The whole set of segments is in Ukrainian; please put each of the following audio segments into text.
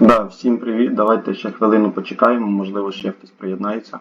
Да, всім привіт. Давайте ще хвилину почекаємо, можливо, ще хтось приєднається.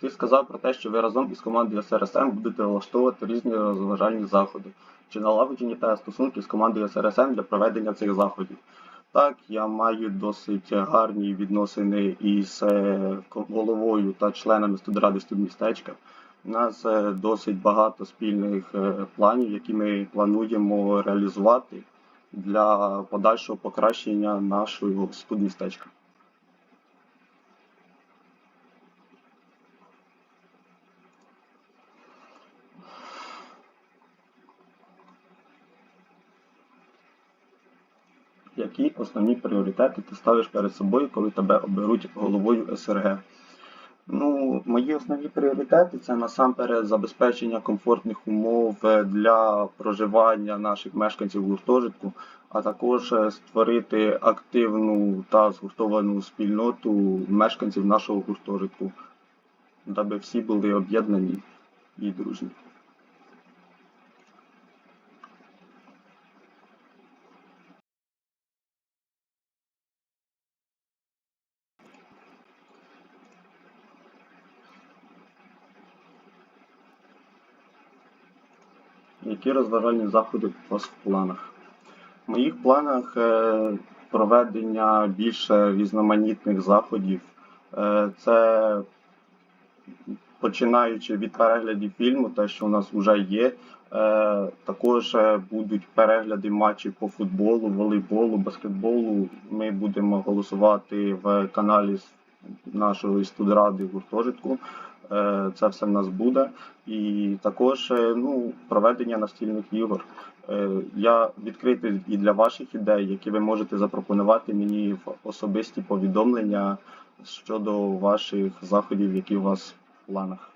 Ти сказав про те, що ви разом із командою СРСМ будете влаштовувати різні розважальні заходи. Чи налагоджені та стосунки з командою СРСМ для проведення цих заходів? Так, я маю досить гарні відносини із е, головою та членами студради студмістечка. У нас е, досить багато спільних е, планів, які ми плануємо реалізувати для подальшого покращення нашого студмістечка. Основні пріоритети ти ставиш перед собою, коли тебе оберуть головою СРГ? Ну, мої основні пріоритети це насамперед забезпечення комфортних умов для проживання наших мешканців гуртожитку, а також е, створити активну та згуртовану спільноту мешканців нашого гуртожитку, даби всі були об'єднані і дружні. Які розважальні заходи у вас в планах? В моїх планах е, проведення більше різноманітних заходів. Е, Це починаючи від переглядів фільму, те, що у нас вже є. Е, Також будуть перегляди матчів по футболу, волейболу, баскетболу. Ми будемо голосувати в каналі нашої студради гуртожитку. Е, Це все в нас буде. І також е, ну, проведення настільних ігор. Е, Я відкритий і для ваших ідей, які ви можете запропонувати мені в особисті повідомлення щодо ваших заходів, які у вас в планах.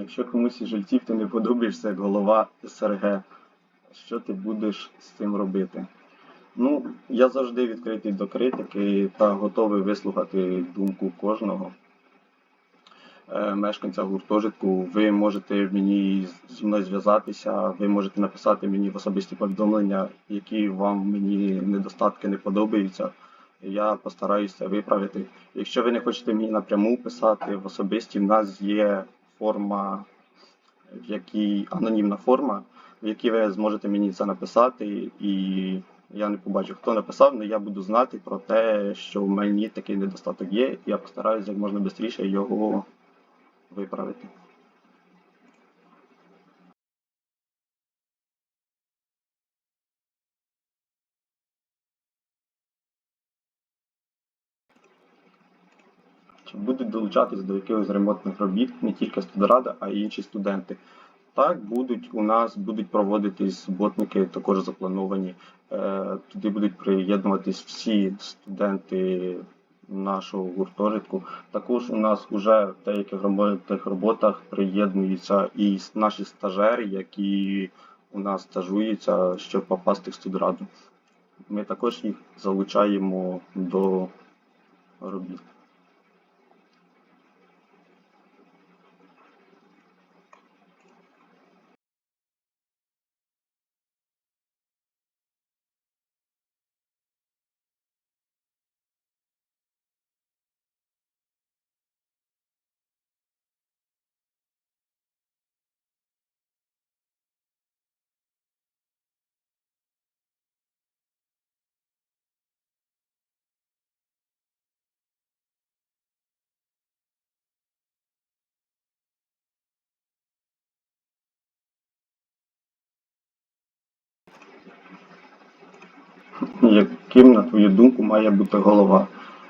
Якщо комусь із жильців ти не подобаєшся як голова СРГ, що ти будеш з цим робити? Ну, я завжди відкритий до критики та готовий вислухати думку кожного е, мешканця гуртожитку. Ви можете мені зі мною зв'язатися, ви можете написати мені в особисті повідомлення, які вам мені недостатки не подобаються. Я постараюся виправити. Якщо ви не хочете мені напряму писати в особисті, в нас є форма, в якій анонімна форма, в якій ви зможете мені це написати, і я не побачу, хто написав, але я буду знати про те, що в мені такий недостаток є, і я постараюся як можна швидше його виправити. Чи будуть долучатись до якихось ремонтних робіт не тільки студрада, а й інші студенти? Так, будуть у нас будуть проводитись суботники, також заплановані. Е, Туди будуть приєднуватись всі студенти нашого гуртожитку. Також у нас вже в деяких ремонтних роботах приєднуються і наші стажери, які у нас стажуються, щоб попасти в студраду. Ми також їх залучаємо до робіт. Яким, на твою думку, має бути голова?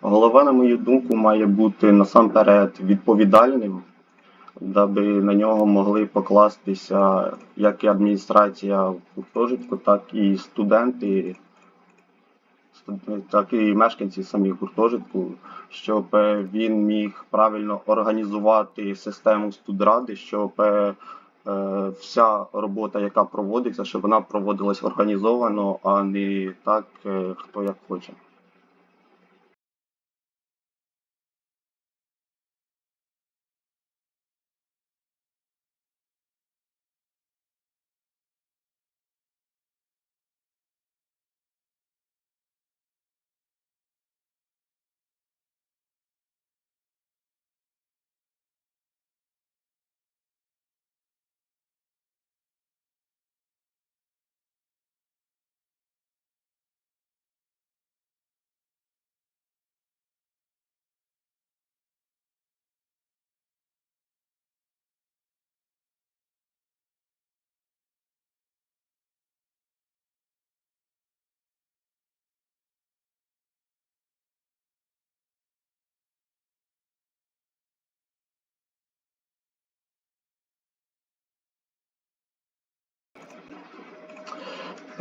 Голова, на мою думку, має бути насамперед відповідальним, даби на нього могли покластися як і адміністрація в гуртожитку, так і студенти, так і мешканці самих гуртожитку, щоб він міг правильно організувати систему студради, щоб вся робота, яка проводиться, щоб вона проводилась організовано, а не так, е, хто як хоче.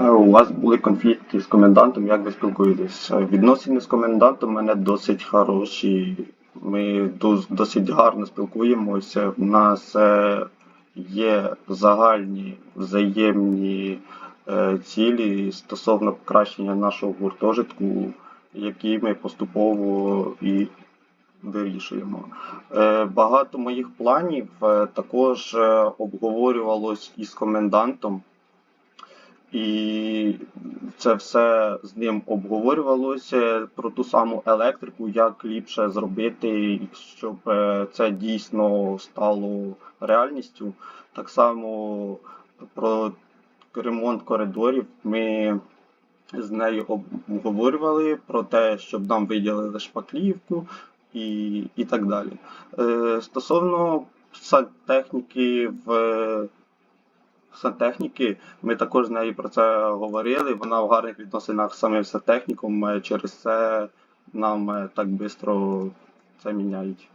У вас були конфлікти з комендантом, як ви спілкуєтесь? Е, Відносини з комендантом у мене досить хороші. Ми досить гарно спілкуємося. У нас е, є загальні взаємні е, цілі стосовно покращення нашого гуртожитку, які ми поступово і вирішуємо. Е, Багато моїх планів е, також е, обговорювалось із комендантом. І це все з ним обговорювалося про ту саму електрику, як ліпше зробити, щоб е, це дійсно стало реальністю. Так само про ремонт коридорів ми з нею обговорювали про те, щоб нам виділили шпаклівку і, і так далі. Е, Стосовно сантехніки в сантехніки, ми також з нею про це говорили. Вона в гарних відносинах з самим сантехніком, е, через це нам е, так швидко це міняють.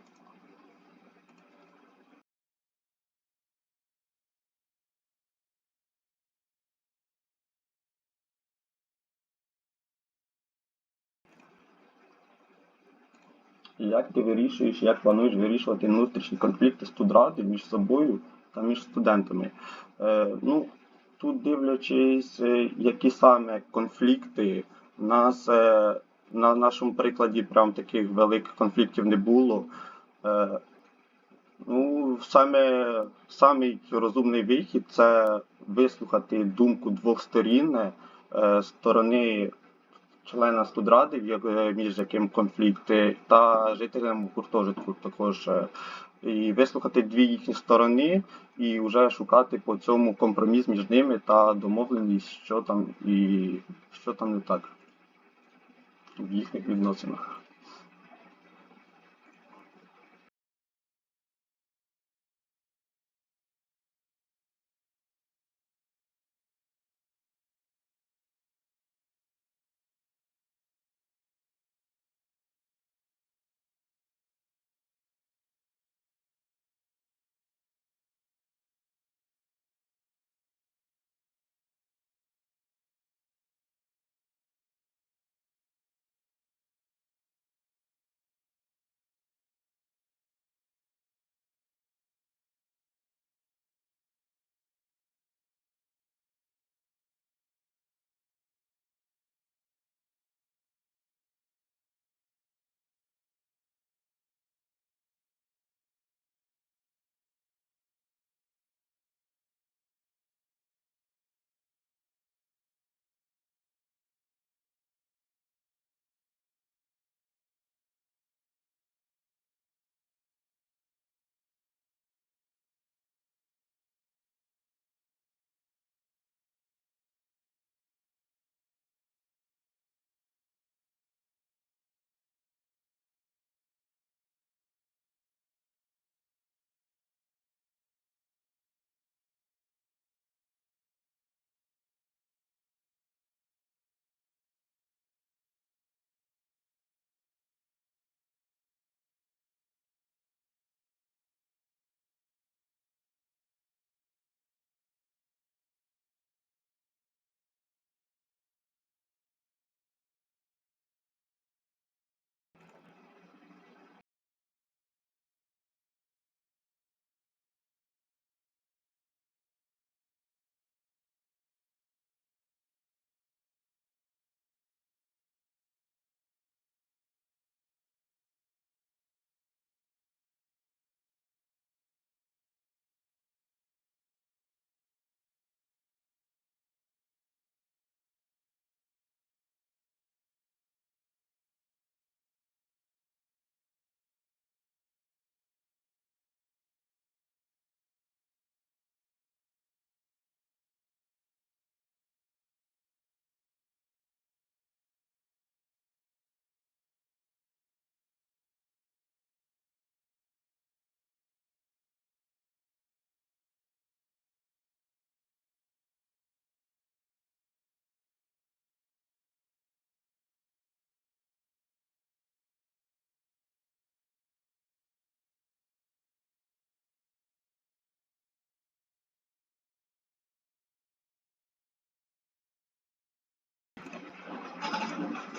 Як ти вирішуєш, як плануєш вирішувати внутрішні конфлікти студради між собою та між студентами? Е, ну, тут дивлячись, е, які саме конфлікти, у нас е, на нашому прикладі прям таких великих конфліктів не було. Ну, саме, самий розумний вихід це вислухати думку двох сторін, сторони члена студради, між яким конфлікт, е, та жителям гуртожитку також. І вислухати дві їхні сторони, і вже шукати по цьому компроміс між ними та домовленість, що там і що там не так в їхніх відносинах.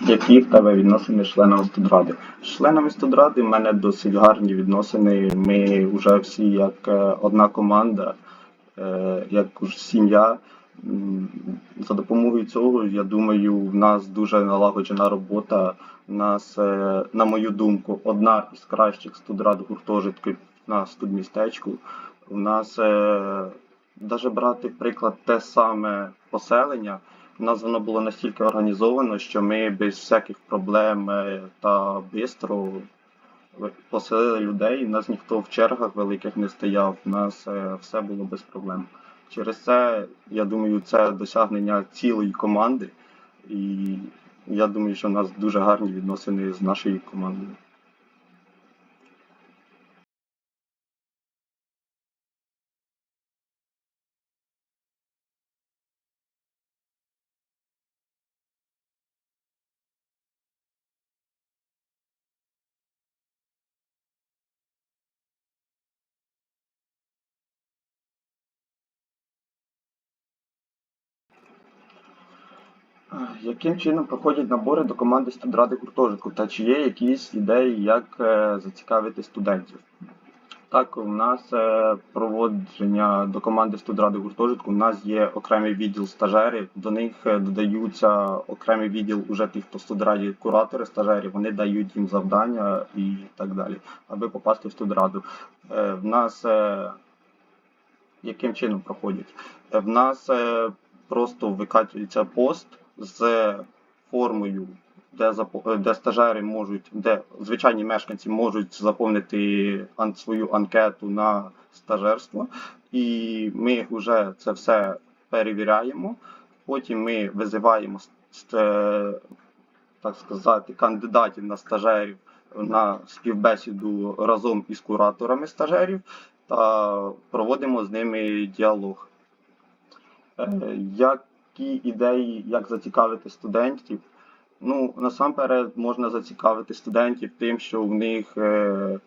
Які в тебе відносини з членами студради? З членами студради в мене досить гарні відносини. Ми вже всі як е, одна команда, е, як сім'я. За допомогою цього, я думаю, в нас дуже налагоджена робота. У нас, е, на мою думку, одна із кращих студрад гуртожитків на студмістечку. У нас, навіть брати приклад те саме поселення, у нас воно було настільки організовано, що ми без всяких проблем е, та бистро поселили людей. У нас ніхто в чергах великих не стояв, у нас е, все було без проблем. Через це, я думаю, це досягнення цілої команди, і я думаю, що в нас дуже гарні відносини з нашою командою. Яким чином проходять набори до команди студради гуртожитку? Та чи є якісь ідеї, як е, зацікавити студентів? Так, у нас е, проводження до команди студради гуртожитку. У нас є окремий відділ стажерів, до них е, додаються окремий відділ уже тих, хто студраді куратори стажерів, вони дають їм завдання і так далі, аби попасти в студраду. В нас яким чином проходять? В нас просто викачується пост з формою, де е, де стажери можуть, де звичайні мешканці можуть заповнити свою анкету на стажерство, і ми вже це все перевіряємо. Потім ми визиваємо е, так сказати, кандидатів на стажерів на співбесіду разом із кураторами стажерів та проводимо з ними діалог. Е, Які ідеї, як зацікавити студентів? Ну, насамперед можна зацікавити студентів тим, що в них е,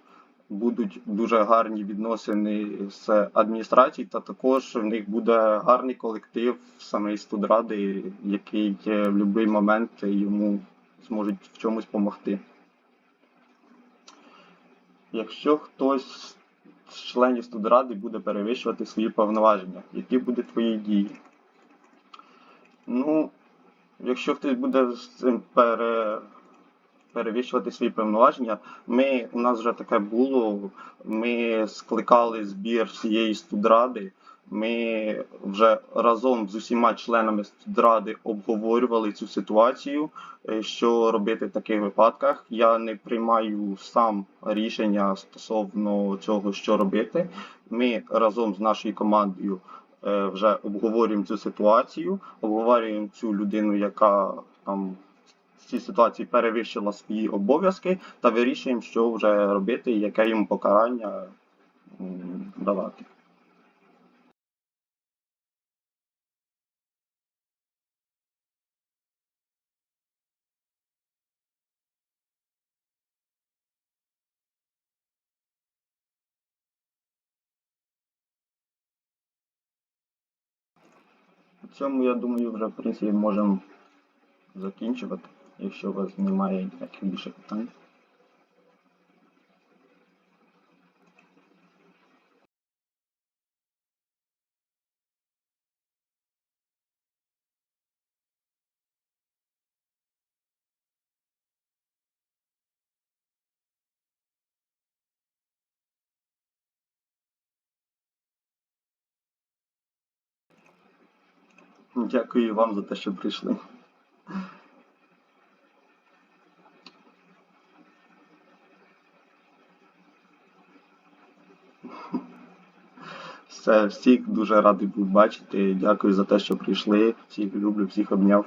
будуть дуже гарні відносини з адміністрацією, та також в них буде гарний колектив самої студради, який е, в будь-який момент йому зможуть в чомусь допомогти. Якщо хтось з членів студради буде перевищувати свої повноваження, які будуть твої дії? Ну, якщо хтось буде з цим пере, перевищувати свої повноваження, ми, у нас вже таке було, ми скликали збір всієї студради, ми вже разом з усіма членами студради обговорювали цю ситуацію, е, що робити в таких випадках. Я не приймаю сам рішення стосовно цього, що робити. Ми разом з нашою командою вже обговорюємо цю ситуацію, обговорюємо цю людину, яка там в цій ситуації перевищила свої обов'язки, та вирішуємо, що вже робити, і яке їм покарання давати. Цьому, я думаю, вже в принципі можемо закінчувати, якщо у вас немає ніяких більше питань. Дякую вам за те, що прийшли. Все, всіх дуже радий був бачити. Дякую за те, що прийшли. Всіх люблю, всіх обняв.